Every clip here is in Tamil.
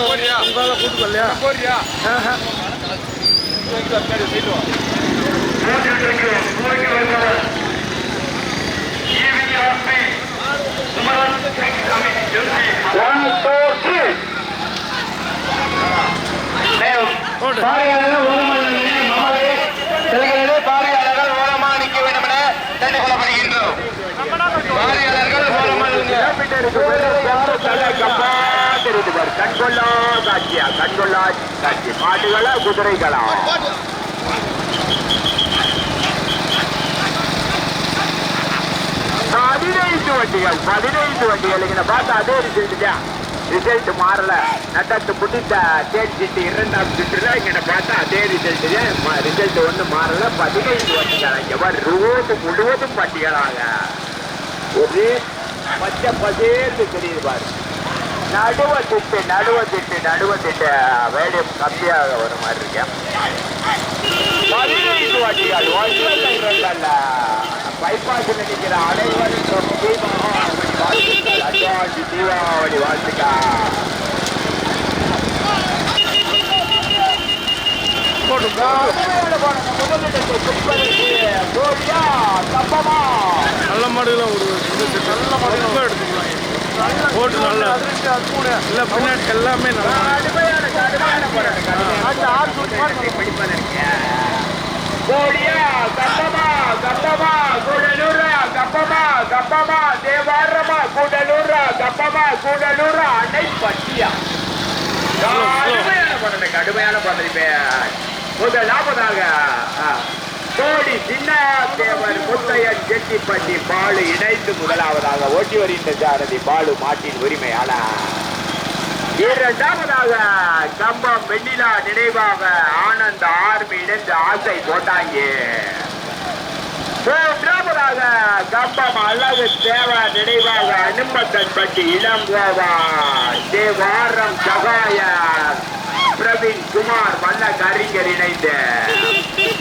இல்லையா போறியா ஆஹா. போடு. பார்வையாளர்கள் ஓரமாக நின்று கண்கொள்ளா காட்சியா? கண்கொள்ளா காட்சி. மாடுகளா குதிரைகளா? பதினைந்து வண்டிகள் பதினைந்து வண்டிகள். இங்க பார்த்தா அதே ரிசல்ட் தான். ரிசல்ட் மாறல. நட்டத்து புடித்த தேன் சீட்டு இரண்டாம் சுற்றுல இங்க பார்த்தா அதே ரிசல்ட் தான். ரிசல்ட் ஒண்ணு மாறல. பதினைந்து வண்டிகள். இங்க ரோடு முழுவதும் வண்டிகளாக. ஒரு பச்சை பசேர்ந்து தெரியுது பாரு நடுவ திட்டு நடுவ திட்டு நடுவ திட்டு வேடியம் கம்மியாக ஒரு மாதிரி இருக்கேன் பதினைந்து வண்டிகள் ஒன்றல்ல இரண்டல்ல. பைபாஸில் நிற்கிற அனைவருக்கும் தீபாவளி வாழ்த்துக்கள். அட்வான்ஸ் தீபாவளி வாழ்த்துக்கா போட்டுப்பா கோழியா நல்ல மாடுகளாக விடுவது நல்ல மாடுகள் எடுத்துக்கலாம் போட்டு நல்லா. இல்லை பின்னாடி எல்லாமே நல்லா. கடுமையான கடுமையான கப்பமா தேவாரமா கூடலூரா கப்பமா கூடலூரா அன்னை பட்டியா கடுமையான போராட்டம் கடுமையான போராட்டம் முதலாவதாக கோடி சின்ன தேவர் முத்தையன் செட்டிப்பட்டி பாலு இணைந்து முதலாவதாக ஓட்டி வருகின்ற சாரதி பாலு மாட்டின் உரிமையாளர் இரண்டாவதாக கம்பம் வெண்ணிலா நினைவாக ஆனந்த ஆர்மி இணைந்து ஆசை போட்டாங்க. மூன்றாவதாக கம்பம் அழகு தேவா நினைவாக அனுமத்தன் பட்டி இளங்கோவா தேவாரம் சகாய பிரவீன் குமார் வல்ல கரிஞர் இணைந்து.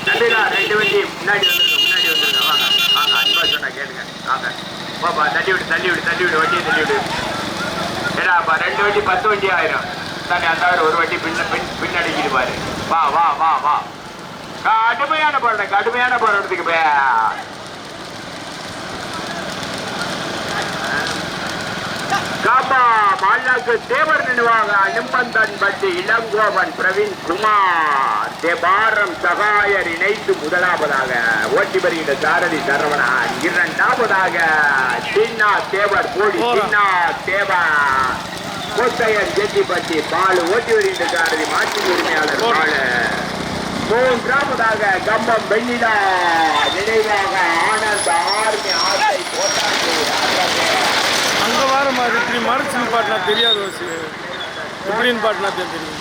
நன்றிடா ரெண்டு வண்டி முன்னாடி வந்துருங்க முன்னாடி வந்துருங்க. வாங்க வாங்க அன்பா சொன்னா கேளுங்க. வாங்க. பாப்பா தள்ளி விடு தள்ளி விடு தள்ளி விடு வண்டியை தள்ளி விடு. ஏடாப்பா ரெண்டு வண்டி பத்து வண்டி ஆயிரும். தானே அந்த ஒரு வண்டி பின்ன பின் பின்னடிக்கிட்டு பாரு வா வா வா வா. கடுமையான போராட்டம் கடுமையான போராட்டத்துக்கு பே. காப்பா மாலாக்கு தேவர் நினைவாக நிம்பந்தன் பட்டி இளங்கோவன் பிரவீன் குமார். தேபாரம் சகாயர் இணைத்து முதலாவதாக ஓட்டி வருகின்ற சாரதி சரவணன். இரண்டாவதாக சின்னா தேவர் கோடி சின்னா தேவர் கோட்டையன் ஜெட்டிப்பட்டி பாலு ஓட்டி வருகின்ற சாரதி மாற்றி உரிமையாளர் பாலு. மூன்றாவதாக கம்பம் வெண்ணிலா நினைவாக ஆனந்த் ஆர்மி போட்டாங்க வாரம் வர மாதிரி இப்படி மறைச்சு பாட்டினா தெரியாது வச்சு இப்படின்னு பாட்டினா தெரியும்.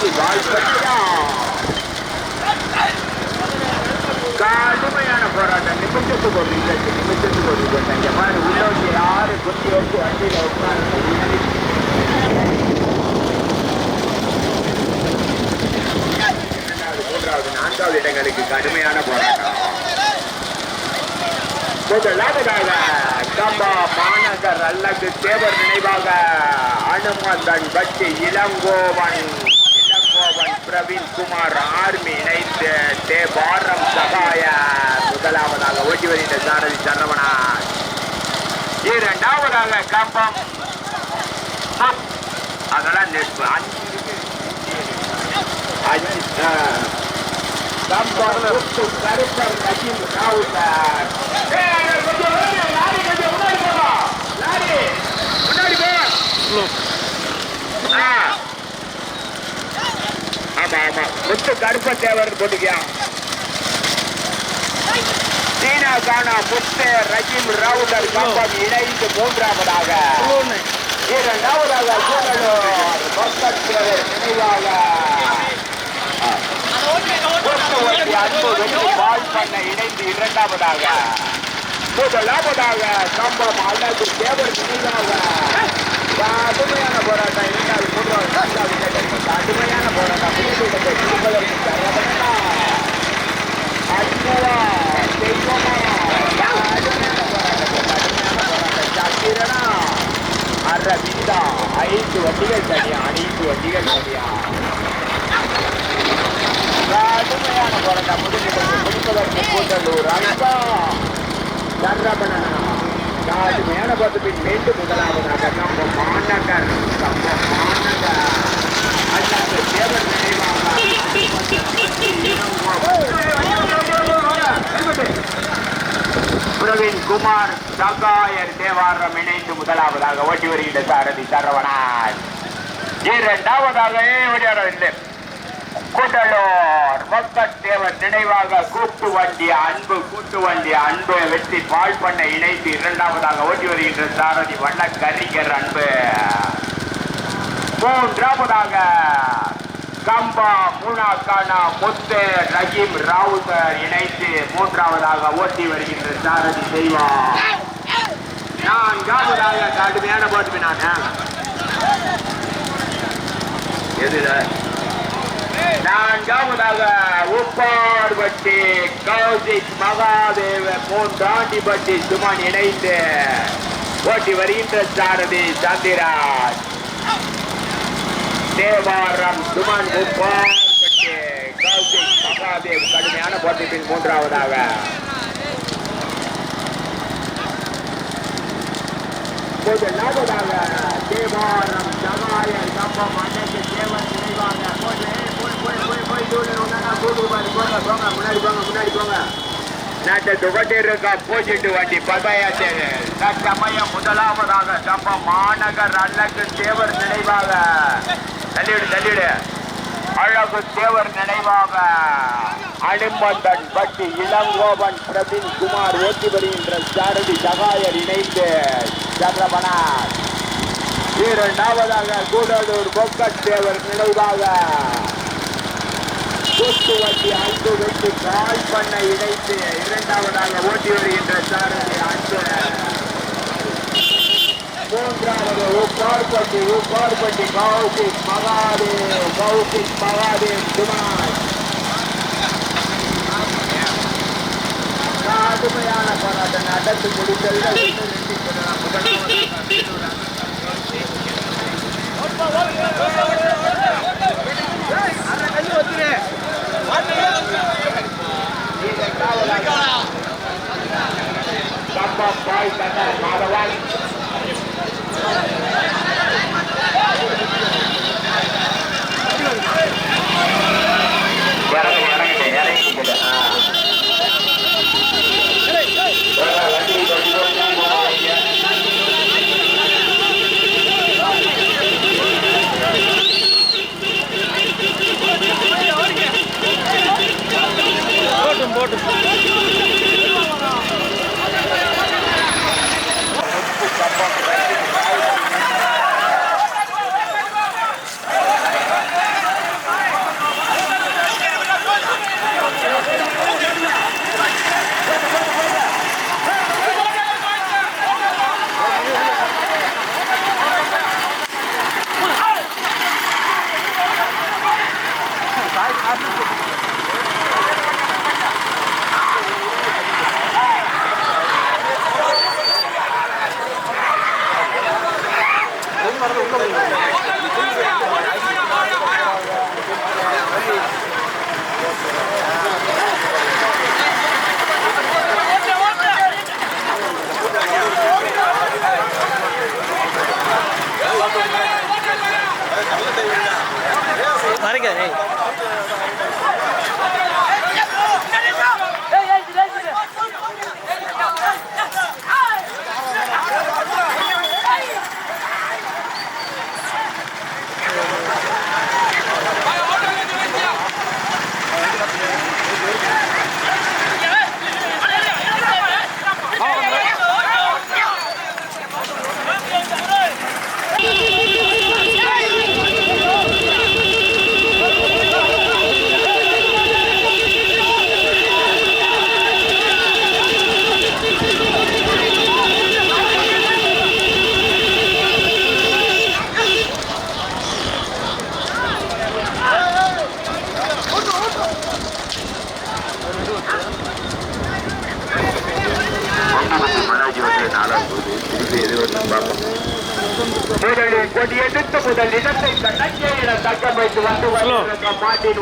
வெற்றி வாழ்க்கட்டா கடுமையான போராட்டம் நிமிஷத்துக்கு ஒரு விக்கெட்டு நிமிஷத்துக்கு ஒரு விக்கெட் இங்கே மாதிரி உள்ள வச்சு யாரு கொத்தி வச்சு வண்டியில் உட்கார்ந்து மூன்றாவது நான்காவது இடங்களுக்கு கடுமையான போராட்டம் முதலாவதாக நினைவாக அனுமந்தன் பற்றி இளங்கோவன் இளங்கோவன் பிரவீன் குமார் ஆர்மி இணைந்து தேவாரம் சகாய முதலாவதாக ஓட்டி வருகின்ற சாரதி சரவணன் இரண்டாவதாக கம்பம். அதெல்லாம் நெருப்பு அஞ்சு அஞ்சு ஆ. கம்பம் கருப்பர் நஜீம் ராவுத்தர் முன்னாடி போ. ஆமா ஆமா முத்து கருப்ப தேவர் போட்டுக்கியா? சீனா கானா முத்து ரஜீம் ராவுதர் கம்பம் இணைந்து மூன்றாவதாக. இரண்டாவதாக கூடலூர் பக்கத்தில் நினைவாக. அன்பு வெற்றி பால் பண்ண இணைந்து இரண்டாவதாக. முதலாவதாக கம்பம் அல்லது தேவர் நினைவாக. கடுமையான போராட்டம். இரண்டாவது மூன்றாவது நான்காவது இடத்தில் கடுமையான போராட்டம். புதுப்பிடத்தை தெய்வமா கடுமையான போராட்டம் கடுமையான போராட்டம் சத்திரனா அரவிந்தா ஐந்து வண்டிகள் தனியா ஐந்து வண்டிகள் தனியா கடுமையான போராட்டம். புதுப்பிடத்தை முடிப்பதற்கு கூட்டலூர் அன்பா சந்திரபணனா கடுமையான பதவின் மீண்டும் முதலாவதாக நம்ம மாநகர் நம்ம மாநகர். அல்லாத தேவர் பிரவீன் குமார் சகாயர் தேவாரம் இணைந்து முதலாவதாக ஓட்டி வருகின்ற சாரதி சரவணன். இரண்டாவதாக ஓடியார இல்லை கூட்டலூர் மக்கத்தேவர் நினைவாக கூட்டு வண்டி அன்பு கூட்டு வண்டி அன்பு வெற்றி பால் பண்ண இணைத்து இரண்டாவதாக ஓட்டி வருகின்ற சாரதி வண்ண கரிகர் அன்பு. மூன்றாவதாக கம்பா மூனாக்கானா முத்து ரஹீம் ராவுதர் இணைத்து மூன்றாவதாக ஓட்டி வருகின்ற சாரதி தெய்வம். நான்காவதாக கடுமையான போட்டு நான் எதுல நான்காவதாக உப்பார்பட்டி கௌசிக் மகாதேவ பட்டி சுமன் இணைந்து ஓட்டி வருகின்ற சாரதி சந்திராஜ். தேவாரம் சுமன் உப்பார்பட்டி கௌசிக் மகாதேவ் கடுமையான போட்டிப்பின் மூன்றாவதாக. முதலாவதாக தேவாரம் சகாயர் கம்பம் அன்னைக்கு தேவன் நினைவாக போய் போய் போய் போய் போய் ஜூனியர் ஒன்னா போங்க போங்க முன்னாடி போங்க முன்னாடி போங்க நாட்டை துவட்டிருக்கா பூச்சிட்டு வண்டி பதாயா தற்சமயம் முதலாவதாக கம்பம் மாநகர் அண்ணக்கு தேவர் நினைவாக தள்ளிவிடு தள்ளிவிடு அழகு தேவர் நினைவாக அனுமந்தன் பட்டி இளங்கோவன் பிரவீன் குமார் ஓட்டி வருகின்ற சாரதி சகாயர் இணைந்து சந்திரபனார் இரண்டாவதாக கூடலூர் பொக்கட் தேவர் நினைவாக. சொத்து வண்டி அன்பு வெட்டி கால் பண்ண இணைத்து இரண்டாவதாக ஓட்டி வருகின்ற சாரதி அன்பு மூன்றாவது உப்பார்பட்டி உப்பார்பட்டி கௌசிக் மகாதேவ் கௌசிக் மகாதேவ் குமார். கடுமையான போராட்டம் நடந்து முடித்தல் கம்பம் பாய் கட்ட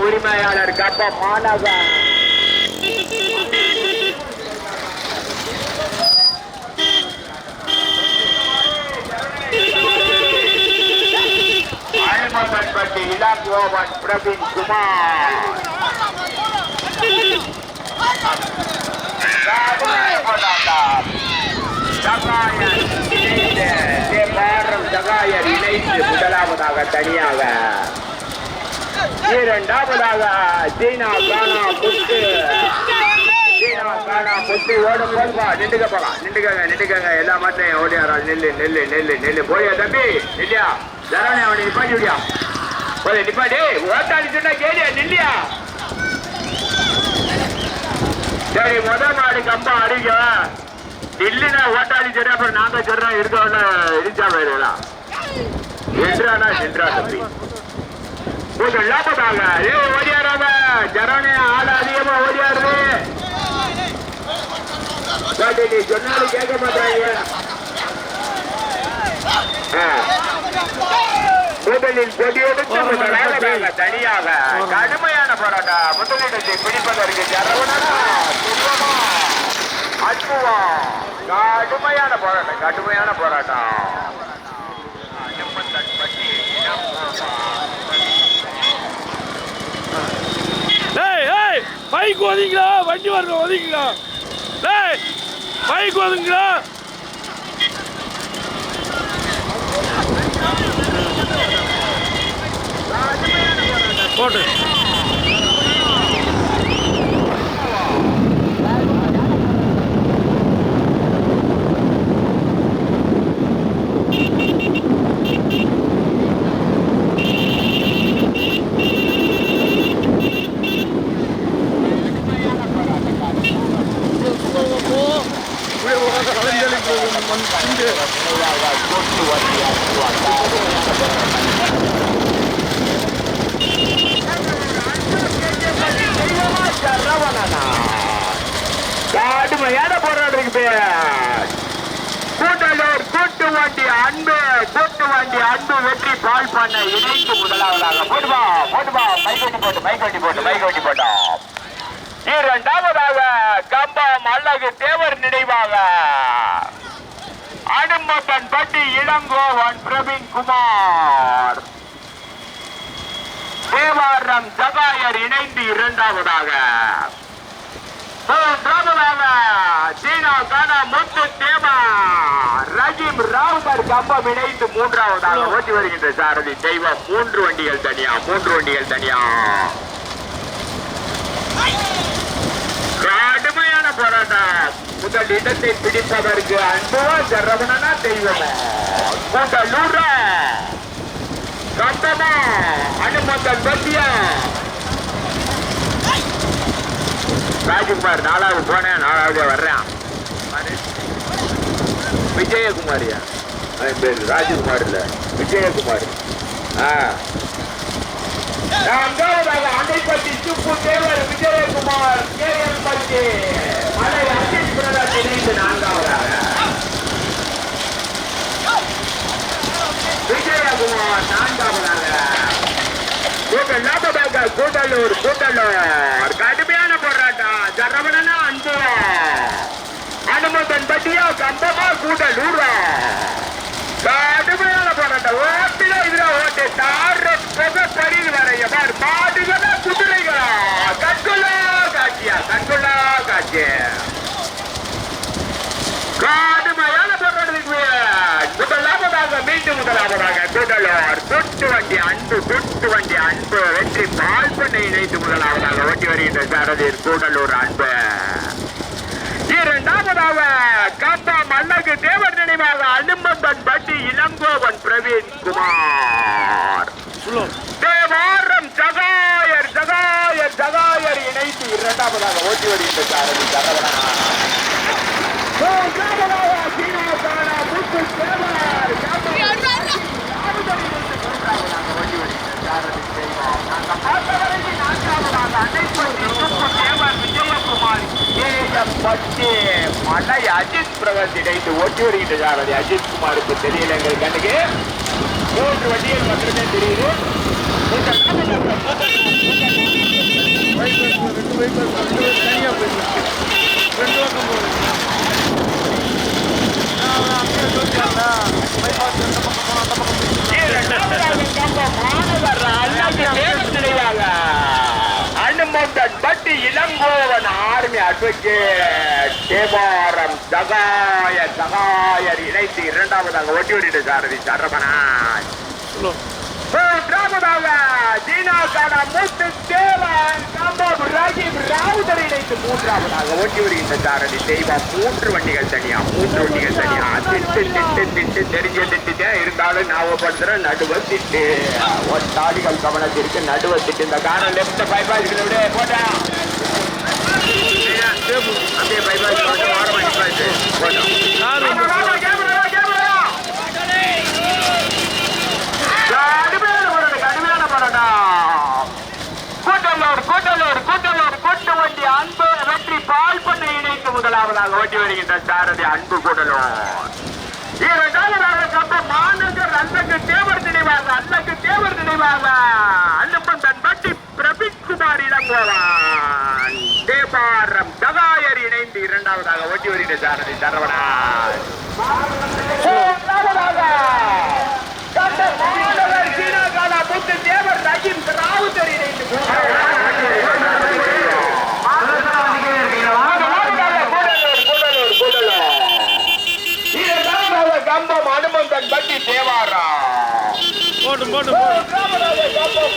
உரிமையாளர் கப்ப மாநகர். அயமந்தன்பட்டி இளங்கோவன் பிரவீன் குமார். ஜகாயர் இணைந்து முதலாவதாக தனியாக. இரண்டாவதாக சீனா கானா முத்து சீனா கானா முத்து ஓடும் போல்வா நின்றுக்க போலாம். நின்றுக்கங்க நின்றுக்கங்க. எல்லா மாட்டையும் ஓடியாரா நெல்லு நெல்லு நெல்லு நெல்லு. போயா தம்பி? இல்லையா தரணி அவனை நிப்பாட்டி விடியா? போய் நிப்பாட்டி? ஓட்டாடி சொன்னா கேடியா நில்லியா? சரி முதல் மாடு கம்பா அடிக்க இல்லைன்னா ஓட்டாளி சரி அப்புறம் நாங்க சொல்றோம் இருக்கோம்னு இடிச்சா போயிடலாம். என்றானா சென்றா தம்பி. கொஞ்சம் போட்டாங்க ஏ ஓடியாராம ஜனனே ஆள் அதிகமா ஓடியாருது நீ சொன்னாலும் கேட்க மாட்டாங்க முதலில் கொடியெடுத்து தனியாக கடுமையான போராட்டம் முதலிடத்தை பிடிப்பதற்கு ஜரவணனா சுத்தமா கடுமையான போராட்டம் கடுமையான போராட்டம். பைக் ஒதுங்களா வண்டி வரணும் ஒதுங்களா டேய் பைக் ஒதுங்களா போட்டு கடுமையான போராட்டம் இருக்கு கூட்டலூர் கூட்டு வண்டி அன்பு கூட்டு வண்டி அன்பு வெற்றி பால் பண்ண இணைந்து முதலாவதாக போட்டுவா போட்டுவா மைக் வண்டி போட்டு மைக் வண்டி போட்டோம். இரண்டாவதாக கம்பம் அழகு தேவர் நினைவாக அனுமதன் பட்டி இளங்கோவன் பிரவீன் குமார். தேவாரம் ஜகாயர் இணைந்து இரண்டாவதாக. மூன்றாவதாக சீனா கானா முத்து தேவா. ரஜிம் ராவுகர் கம்பம் இணைந்து மூன்றாவதாக ஓட்டி வருகின்ற சாரதி தெய்வம். மூன்று வண்டிகள் தனியா மூன்று வண்டிகள் தனியா. கடுமையான போராட்டம். முதல் இடத்தை பிடிப்பதற்கு அன்புவா சரவணனா தெய்வமா. கூட்டலூரா கம்பமா அனுமந்தன் பத்தியா ராஜ்குமார் நாலாவது போனேன் நாலாவது வர்றேன். விஜயகுமாரியா? அவன் பேர் ராஜகுமார் இல்ல விஜயகுமார் நான்காவதாக Annaipatti Subbu Thevar Vijayakumar K M Patti Malai Ajith brother இணைந்து நான்காவதாக. விஜயகுமார் நான்காவதாக. கூட்டல் லாபதாக கூட்டலூர் கூட்டலூர் கடுமையான போராட்டம் சரவணனா அன்பு அனுமதன் பட்டியா கம்பமா கூட்டலூரா கடுமையான போராட்டம் ஓட்டில இதுல ஓட்டு தார புகை பறிவு வரைய பார் மாடுகளா குதிரைகளா கண்குள்ளா காட்சியா கண்குள்ளா காட்சி கடுமையான போராட்டத்துக்கு முதலாவதாக மீண்டும் கூட்டலூர் குட்டு வண்டி அன்பு குட்டு வண்டி அன்பு வெற்றி பால் பண்ணை இணைத்து முதலாவதாக ஓட்டி வருகின்ற சாரதிர் கூடலூர் அன்பு. இரண்டாவதாக காப்பா மல்லகு தேவர் நினைவாக அனுமந்தன் பட்டி இளங்கோவன் பிரவீன் குமார். தேவாரம் ஜகாயர் ஜகாயர் ஜகாயர் இணைத்து இரண்டாவதாக ஓட்டி வருகின்ற சாரதி சரவணா மூன்றாவதாக சீனா கானா முத்து தேவர் மலை அஜித் பிரகாஷ் இணைந்து ஓட்டி வருகின்ற சாரதி அஜித் குமாருக்கு தெரியல எங்கள் கண்ணுக்கு மூன்று வண்டிகள் மட்டுமே தெரியுது இந்த பைபாஸ் ரெண்டு பைபாஸ் ரெண்டு பேர் தனியாக போயிருக்கு ரெண்டு பக்கம் போகுது நான் அப்படியே சொல்லிட்டாங்க பைபாஸ் இந்த பக்கம் போனால் அந்த பக்கம் போயிருக்கு இரண்டாவதாக கம்பம் மாநகர் அல்லாஹ் தேவர் நினைவாக அனுமந்தன் பட்டி இளங்கோவன் அட்வொகேட் தேவாரம் சகாய சகாயர் இணைத்து இரண்டாவதாக ஒட்டி ஓடிட்டு சாரதி சொல்லுவோம் மூன்றாவதாக தீனாக்கான மூத்து தேவன் கம்பம் ராஜீவ் ராவுதர் இணைத்து மூன்றாவதாக ஓட்டி வருகின்ற சாரதி தெய்வம் மூன்று வண்டிகள் தனியா மூன்று வண்டிகள் தனியா. திட்டு திட்டு திட்டு தெரிஞ்ச திட்டு இருந்தாலும் ஞாபகப்படுத்துறேன் நடுவ திட்டு ஒரு தாடிகள் கவனத்திற்கு நடுவ திட்டு இந்த காரம் லெப்ட் பைபாஸ் விட போட்டா அப்படியே பைபாஸ் போட்டு வாரம் பைபாஸ் போட்டோம் கூட்டலூர் கூட்டலூர் கூட்டலூர் கூட்டு வண்டி அன்பு வெற்றி பால் பண்ண முதலாவதாக ஓட்டி வருகின்ற சாரதி அன்பு கூட்டலூர் இரண்டாவதாக கம்ப மாநகர் அல்லக்கு தேவர் நினைவாக அல்லக்கு தேவர் நினைவாக அன்னப்பன் தன் பட்டி பிரபித் குமார் இளங்கோவான். தேபாரம் சகாயர் இணைந்து இரண்டாவதாக ஓட்டி வருகின்ற சாரதி சரவணன் மூன்றாவதாக கண்ட மாணவர் சீனாக்கான புத்து தேவர் ரஜின் ராவுத்தர் இணைந்து கம்பம் தேவாரா போட்டும் போட்டும் போட்டும்.